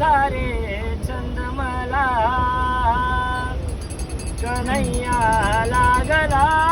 सारे चंदमला छंद कन्हैया लागला.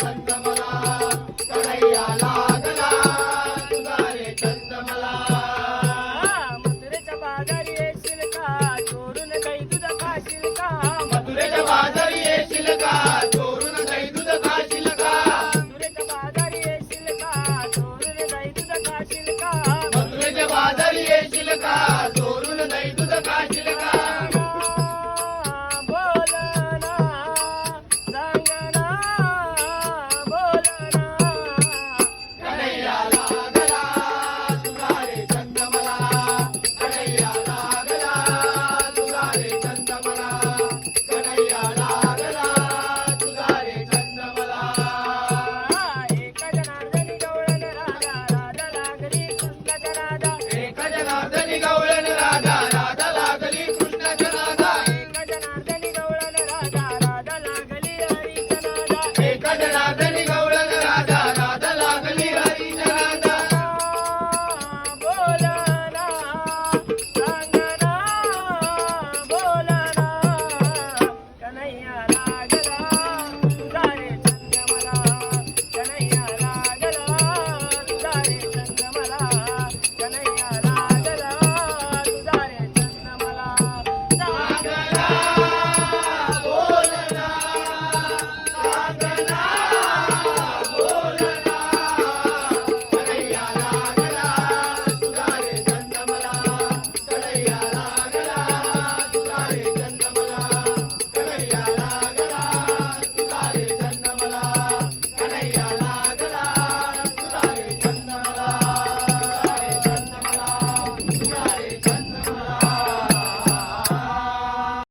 కన్నమలా కడయాలా 啦啦啦。